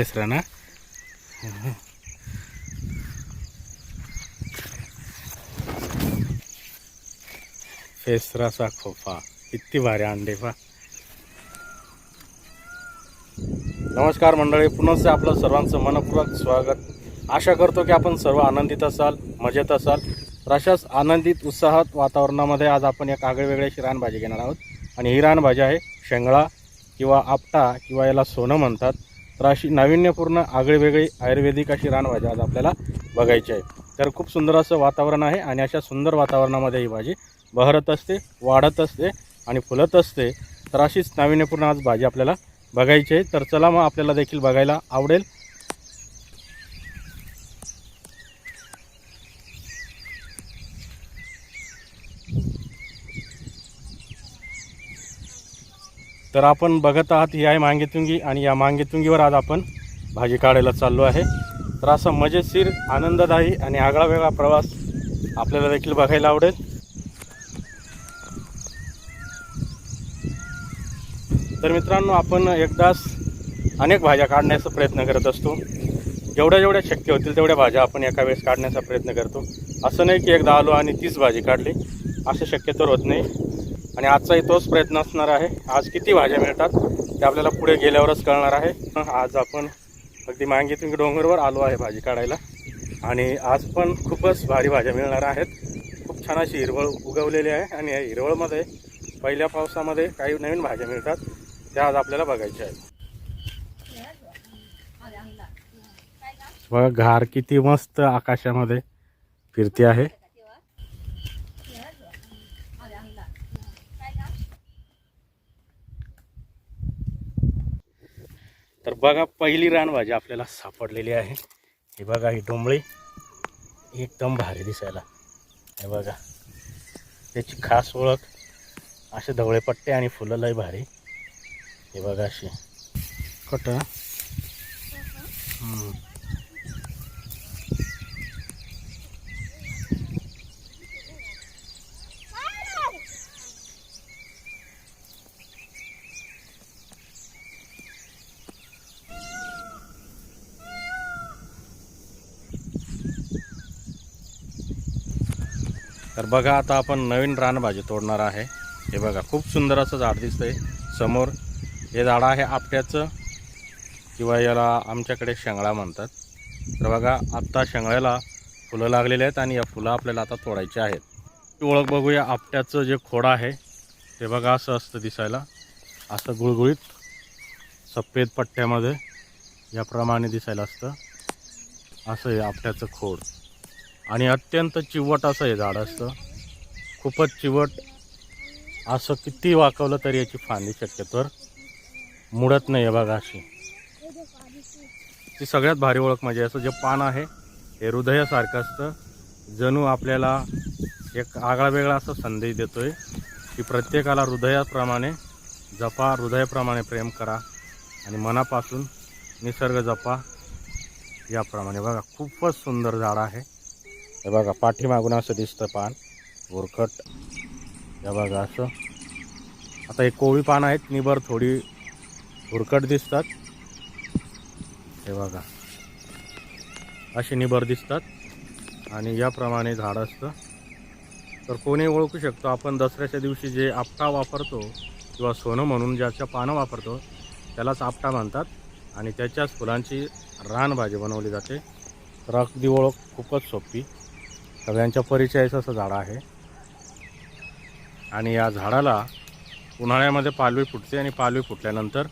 फेसरा ना खोफा किती भारी अंडे पा नमस्कार मंडळी पुन्हा आपलं सर्वांचं मनपूर्वक स्वागत आशा करतो की आपण सर्व आनंदित असाल मजेत असाल तर अशाच आनंदित उत्साहात वातावरणामध्ये आज आपण एक आगळेवेगळ्याची रानभाजी घेणार आहोत आणि ही रानभाजी आहे शेंगळा किंवा आपटा किंवा याला सोनं म्हणतात तर अशी नाविन्यपूर्ण आगळेवेगळी आयुर्वेदिक अशी रानभाजी आज आपल्याला बघायची आहे. तर खूप सुंदर असं वातावरण आहे आणि अशा सुंदर वातावरणामध्ये ही भाजी बहरत असते वाढत असते आणि फुलत असते. तर अशीच नाविन्यपूर्ण आज भाजी आपल्याला बघायची आहे. तर चला मग आपल्याला देखील बघायला आवडेल. तर आपण बघत आहात ही आहे मांगेतुंगी आणि या मांगेतुंगीवर आज आपण भाजी काढायला चाललो आहे. तर असा मजेशीर आनंददायी आणि आगळा वेगळा प्रवास आपल्याला देखील बघायला आवडेल. तर मित्रांनो आपण एकदाच अनेक भाज्या काढण्याचा प्रयत्न करत असतो. जेवढ्या जेवढ्या शक्य होतील तेवढ्या भाज्या आपण एका वेळेस काढण्याचा प्रयत्न करतो. असं नाही की एकदा आलो आणि तीच भाजी काढली. असं शक्यतो होत नाही. आणि आजचाही तोच प्रयत्न असणार आहे. आज किती भाज्या मिळतात ते आपल्याला पुढे गेल्यावरच कळणार आहे. आज आपण अगदी मांगीतून डोंगरवर आलो आहे भाजी काढायला. आणि आज पण खूपच भारी भाज्या मिळणार आहेत. खूप छान अशी हिरवळ उगवलेली आहे आणि या हिरवळमध्ये पहिल्या पावसामध्ये काही नवीन भाज्या मिळतात. त्या आज आपल्याला बघायच्या आहेत. बघा घार किती मस्त आकाशामध्ये फिरते आहे. तर बघा पहिली रानभाजी आपल्याला सापडलेली आहे. हे बघा ही डोंबळी एकदम भारी दिसायला. हे बघा त्याची खास ओळख असे धवळे पट्टे आणि फुलं लय भारी. हे बघा अशी. कट. तर बघा आता आपण नवीन रानभाजी तोडणार आहे. हे बघा खूप सुंदर असं झाड दिसतंय. समोर हे झाड आहे आपट्याचं किंवा याला आमच्याकडे शेंगळा म्हणतात. तर बघा आत्ता शेंगळ्याला फुलं लागलेली आहेत आणि या फुलं आपल्याला आता तोडायची आहेत. ओळख बघूया आपट्याचं जे खोड आहे. ते बघा असं असतं दिसायला. असं गुळगुळीत सफेद पट्ट्यामध्ये याप्रमाणे दिसायला असतं. असं हे आपट्याचं खोड. आणि अत्यंत चिवट असं हे झाड असतं. खूपच चिवट. असं किती वाकवलं तरी याची फांदी शक्यतोवर मुडत नाही आहे बघा अशी. ती सगळ्यात भारी ओळख म्हणजे असं जे पान आहे हे हृदयासारखं असतं. जणू आपल्याला एक आगळा वेगळा असा संदेश देतोय की प्रत्येकाला हृदयाप्रमाणे जपा हृदयाप्रमाणे प्रेम करा आणि मनापासून निसर्ग जपा. याप्रमाणे बघा खूपच सुंदर झाड आहे. हे बघा पाठीमागून असं दिसतं पान भुरकट हे बघा असं. आता हे कोळी पानं आहेत निबर थोडी भुरकट दिसतात. हे बघा. अशी निबर दिसतात. आणि याप्रमाणे झाड असतं. तर कोणी ओळखू शकतो आपण दसऱ्याच्या दिवशी जे आपटा वापरतो किंवा सोनं म्हणून ज्याच्या पानं वापरतो त्यालाच आपटा म्हणतात. आणि त्याच्याच फुलांची रानभाजी बनवली जाते. तर अगदी ओळख खूपच सोपी. सगळ्यांच्या परिचयाचं असं झाड आहे. आणि या झाडाला उन्हाळ्यामध्ये पालवी फुटते आणि पालवी फुटल्यानंतर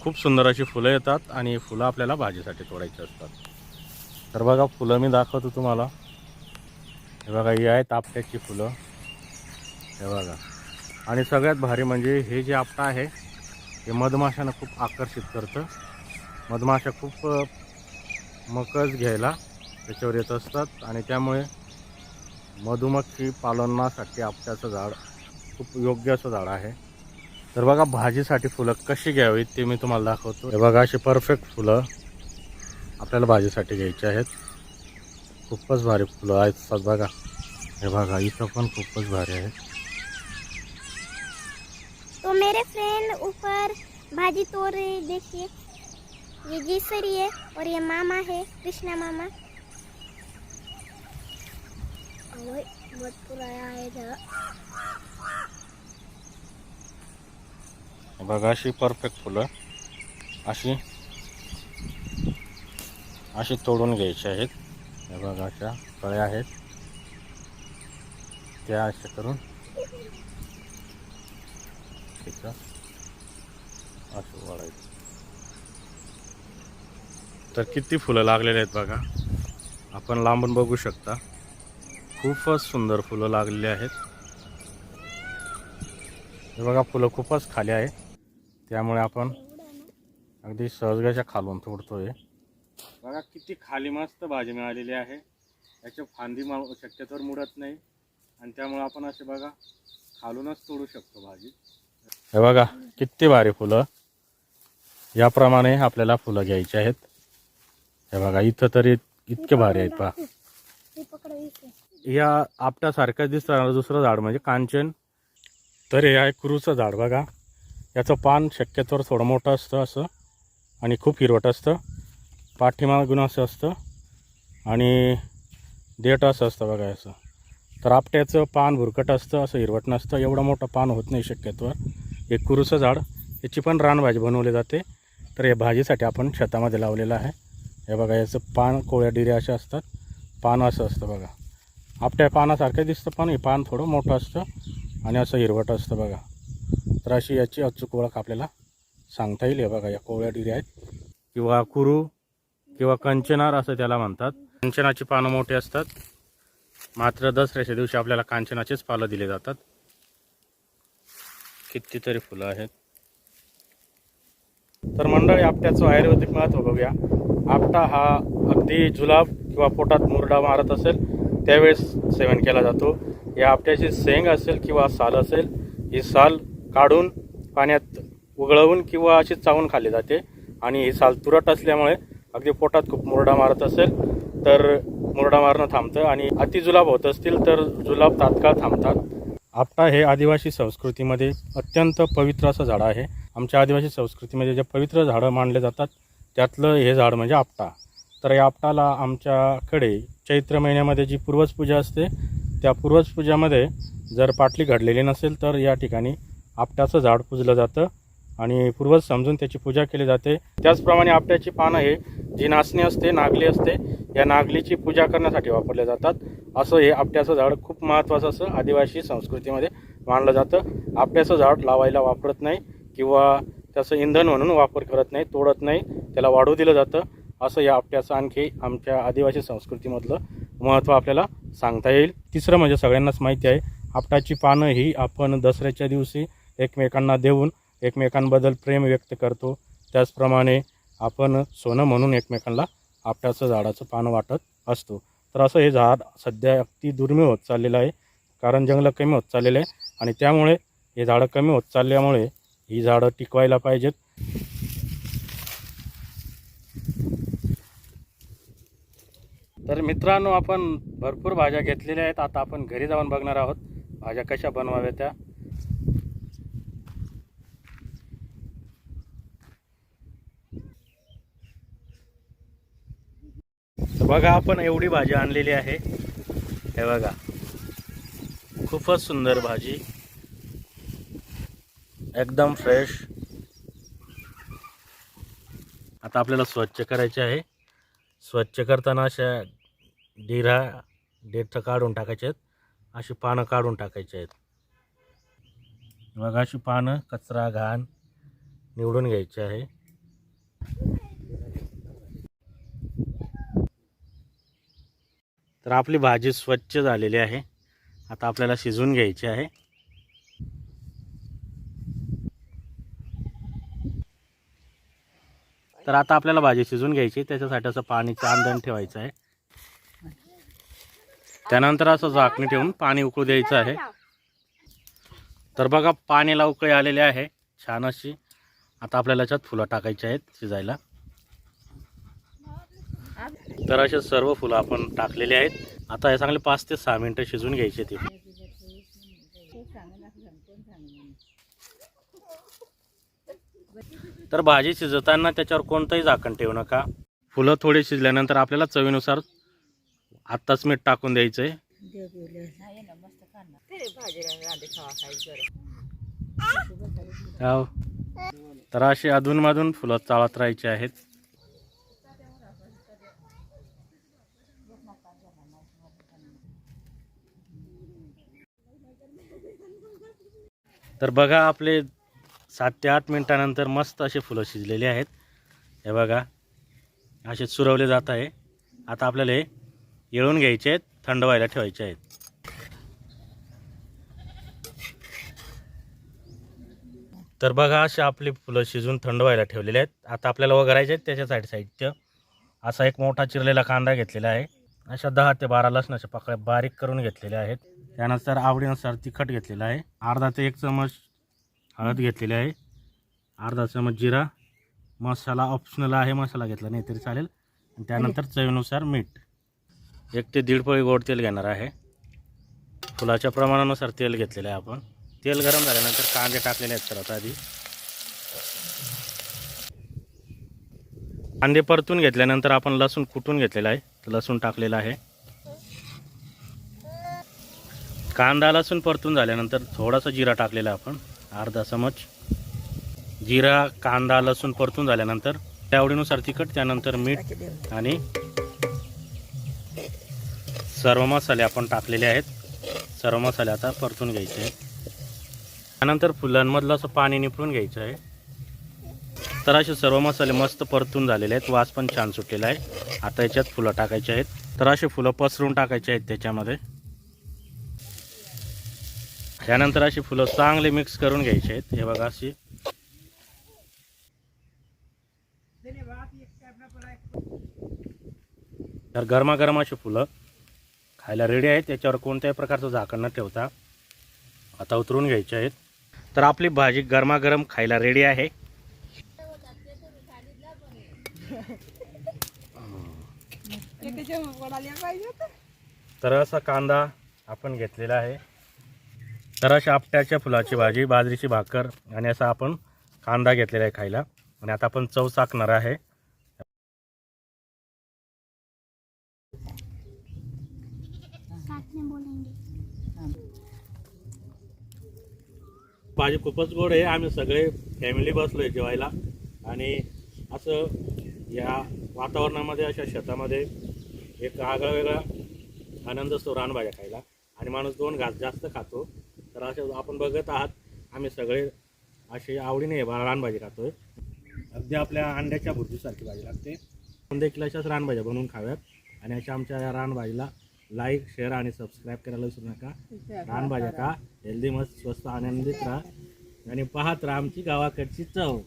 खूप सुंदर अशी फुलं येतात आणि फुलं आपल्याला भाजीसाठी तोडायची असतात. तर बघा फुलं मी दाखवतो तुम्हाला. हे बघा ही आहेत आपट्याची फुलं. हे बघा. आणि सगळ्यात भारी म्हणजे हे जे आपटा आहे हे मधमाशांना खूप आकर्षित करतं. मधमाशा खूप मकज घ्यायला त्याच्यावर येत असतात आणि त्यामुळे मधुमक्षी पालनासाठी आपट्याचं झाड खूप योग्य असं झाड आहे. तर बघा भाजीसाठी फुलं कशी घ्यावीत ते मी तुम्हाला दाखवतो. हे बघा अशी परफेक्ट फुलं आपल्याला भाजीसाठी घ्यायची आहेत. खूपच भारी फुलं आहेत बघा. हे बघा इथं पण खूपच भारी आहेत. तो मेरे फ्रेंड ऊपर भाजी तोड़ रहे देखिए। ये जीसरी है और ये मामा है कृष्णा मामा। ओए, बघा अशी परफेक्ट फुलं. अशी. अशी तोडून घ्यायची आहेत. हे बघा अशा कळ्या आहेत. त्या अशा करून. तिथं असं वाढायचं. तर किती फुलं लागलेले आहेत बघा. आपण लांबून बघू शकता. खूपच सुंदर फुलं लागलेली आहेत. हे बघा फुलं खूपच खाली आहे त्यामुळे आपण अगदी सहजगाच्या खालून तोडतोय. बघा किती खाली मस्त भाजी मिळालेली आहे. याची फांदी मा शक्यतोवर मुडत नाही. आणि त्यामुळे आपण असे बघा खालूनच तोडू शकतो भाजी. हे बघा किती भारी फुलं. याप्रमाणे आपल्याला फुलं घ्यायची आहेत. हे बघा इथं तरी इतके भारी आहेत पहा. या आपट्यासारखं दिसतं दुसरं झाड म्हणजे कांचन. तर हे आहे कुरूचं झाड बघा. याचं पान शक्यतोवर थोडं मोठं असतं असं आणि खूप हिरवट असतं. पाठीमागून असं असतं आणि देठ असं असतं बघा असं तर आपट्याचं पान भुरकट असतं असं हिरवट नसतं. एवढं मोठं पान होत नाही शक्यतोवर. हे कुरूचं झाड याची पण रानभाजी बनवली जाते. तर या भाजीसाठी आपण शेतामध्ये लावलेलं आहे. हे बघा याचं पान कोळ्या डिऱ्या अशा असतात. पान असं असतं बघा. आपट्या पानासारखं दिसतं पण हे पान थोडं मोठं असतं आणि असं हिरवट असतं बघा. तर अशी याची अचूक ओळख आपल्याला सांगता येईल. हे बघा या कोवळ्या डिऱ्या आहेत. किंवा कुरू किंवा कंचनार असं त्याला म्हणतात. कंचनाची पानं मोठी असतात. मात्र दसऱ्याच्या दिवशी आपल्याला कांचनाचेच पालं दिले जातात. कितीतरी फुलं आहेत. तर मंडळी आपट्याचं आयुर्वेदिक महत्त्व बघूया. आपटा हा अगदी जुलाब किंवा पोटात मुरडा मारत असेल त्यावेळेस सेवन केला जातो. या आपट्याची शेंग असेल किंवा साल असेल ही साल काढून पाण्यात उघळवून किंवा अशी चावून खाल्ली जाते. आणि ही साल तुरट असल्यामुळे अगदी पोटात खूप मुरडा मारत असेल तर मुरडा मारणं थांबतं आणि अति जुलाब होत असतील तर जुलाब तात्काळ थांबतात. आपटा हे आदिवासी संस्कृतीमध्ये अत्यंत पवित्र असं झाड आहे. आमच्या आदिवासी संस्कृतीमध्ये जे पवित्र झाडं मानले जातात त्यातलं हे झाड म्हणजे आपटा. तर या आपटाला आमच्याकडे चैत्र महिन्यामध्ये जी पूर्वज पूजा असते त्या पूर्वज पूजामध्ये जर पाटली घडलेली नसेल तर या ठिकाणी आपट्याचं झाड पुजलं जातं आणि पूर्वज समजून त्याची पूजा केली जाते. त्याचप्रमाणे आपट्याची पानं हे जी नाचणी असते नागली असते या नागलीची पूजा करण्यासाठी वापरल्या जातात. असं हे आपट्याचं झाड खूप महत्त्वाचं असं आदिवासी संस्कृतीमध्ये मानलं जातं. आपट्याचं झाड लावायला वापरत नाही किंवा त्याचं इंधन म्हणून वापर करत नाही तोडत नाही त्याला वाढू दिलं जातं. असं या आपट्याचं आणखी आमच्या आदिवासी संस्कृतीमधलं महत्त्व आपल्याला सांगता येईल. तिसरं म्हणजे सगळ्यांनाच माहिती आहे आपटाची पानं ही आपण दसऱ्याच्या दिवशी एकमेकांना देऊन एकमेकांबद्दल प्रेम व्यक्त करतो. त्याचप्रमाणे आपण सोनं म्हणून एकमेकांना आपट्याचं झाडाचं पानं वाटत असतो. तर असं हे झाड सध्या अगदी दुर्मिळ होत चाललेलं आहे कारण जंगलं कमी होत चाललेलं आहे आणि त्यामुळे हे झाडं कमी होत चालल्यामुळे ही झाडं टिकवायला पाहिजेत. तर मित्रांनो आपण भरपूर भाज्या घेतलेल्या आहेत. आता आपण घरी जाऊन बघणार आहोत. भाज्या कशा बनवाव्या त्या. बघा आपण एवढी भाजी आणलेली आहे. हे बघा. खूपच सुंदर भाजी. एकदम फ्रेश आता आपल्याला स्वच्छ करायचे आहे. स्वच्छ करताना अशा डिरा डेथ काढून टाकायचे आहेत. अशी पानं काढून टाकायची आहेत. मग अशी पानं कचरा घाण निवडून घ्यायची आहे. तर आपली भाजी स्वच्छ झालेली आहे. आता आपल्याला शिजवून घ्यायची आहे. तर आता आपल्याला भाजी शिजवून घ्यायची त्याच्यासाठी असं पाणीचं आंदण ठेवायचं आहे. त्यानंतर असं झाकणी ठेवून पाणी उकळू द्यायचं आहे. तर बघा पाणीला उकळी आलेली आहे. छान अशी आता आपल्याला याच्यात फुलं टाकायची आहेत शिजायला. तर असे सर्व फुलं आपण टाकलेली आहेत. आता हे चांगले पाच ते सहा मिनटं शिजवून घ्यायचे ते. तर भाजी शिजवताना त्याच्यावर कोणतंही झाकण ठेवू नका. फुलं थोडी शिजल्यानंतर आपल्याला चवीनुसार आत्ताच मीठ टाकून द्यायचं आहे हो. तर असे अधूनमधून फुलं चाळत राहायचे आहेत. तर बघा आपले सात ते आठ मिनिटानंतर मस्त असे फुलं शिजलेले आहेत. हे बघा असे सुरवले जात आहे. आता आपल्याला हे येळून घ्यायचे आहेत थंड व्हायला ठेवायचे आहेत. तर बघा अशी आपली फुलं शिजून थंड व्हायला ठेवलेले आहेत. आता आपल्याला वगैरायचे आहेत त्याच्यासाठी साहित्य असा एक मोठा चिरलेला कांदा घेतलेला आहे. अशा दहा ते बारा लसणाच्या पाकळ्या बारीक करून घेतलेल्या आहेत. त्यानंतर आवडीनुसार तिखट घेतलेलं आहे. अर्धा ते एक चमच हळद घेतलेली आहे. अर्धा चमच जिरा. मसाला ऑप्शनल आहे मसाला घेतला नाही तरी चालेल. त्यानंतर चवीनुसार मीठ. एक ते दीड पोळी गोड तेल घेणार आहे. फुलाच्या प्रमाणानुसार तेल घेतलेलं आहे आपण. तेल गरम झाल्यानंतर कांदे टाकलेले आहेत सर्वात आधी. कांदे परतून घेतल्यानंतर आपण लसूण कुटून घेतलेला आहे. लसूण टाकलेला आहे. कांदा लसूण परतून झाल्यानंतर थोडासा जिरा टाकलेला आपण. अर्धा चमच. जिरा कांदा लसूण परतून झाल्यानंतर त्या आवडीनुसार तिखट त्यानंतर मीठ आणि सर्व मसाले आपण टाकलेले आहेत. सर्व मसाले आता परतून घ्यायचे आहेत. त्यानंतर फुलांमधलं असं पाणी निपळून घ्यायचं आहे. तर असे सर्व मसाले मस्त परतून झालेले आहेत. वास पण छान सुटलेला आहे. आता याच्यात फुलं टाकायचे आहेत. तर असे फुलं पसरून टाकायचे आहेत त्याच्यामध्ये. त्यानंतर अशी फुलं चांगले मिक्स करून घ्यायचे आहेत. हे बघा अशी. तर गरमागरम अशी फुलं. खायला रेडी आहेत. त्याच्यावर कोणत्याही प्रकारचं झाकण न ठेवता आता उतरून घ्यायचे आहेत. तर आपली भाजी गरमागरम खायला रेडी आहे. तर असा कांदा आपण घेतलेला आहे. तर अशा आपट्याच्या फुलाची भाजी बाजरीची भाकर आणि असा आपण कांदा घेतलेला आहे खायला. आणि आता आपण चव चाकणार आहे. भाजी खूपच गोड आहे. आम्ही सगळे फॅमिली बसलो आहे जेवायला. आणि असं या वातावरणामध्ये अशा शेतामध्ये एक आगळा वेगळा आनंद असतो रानभाज्या खायला. आणि माणूस दोन घास जास्त खातो. तर असं आपण बघत आहात आम्ही सगळे असे आवडीने रानभाजी बा- रानभाजी अगदी आपल्या अंड्याच्या भुर्जीसारखी भाजी लागते. पण देखील अशाच रानभाज्या बनवून खाव्यात. आणि अशा आमच्या या रानभाजीला लाईक शेअर आणि सबस्क्राईब करायला विसरू नका. रानभाज्या का हेल्दी मस्त स्वस्त आनंदित राहा. आणि पाहत राहा आमची गावाकडची चव.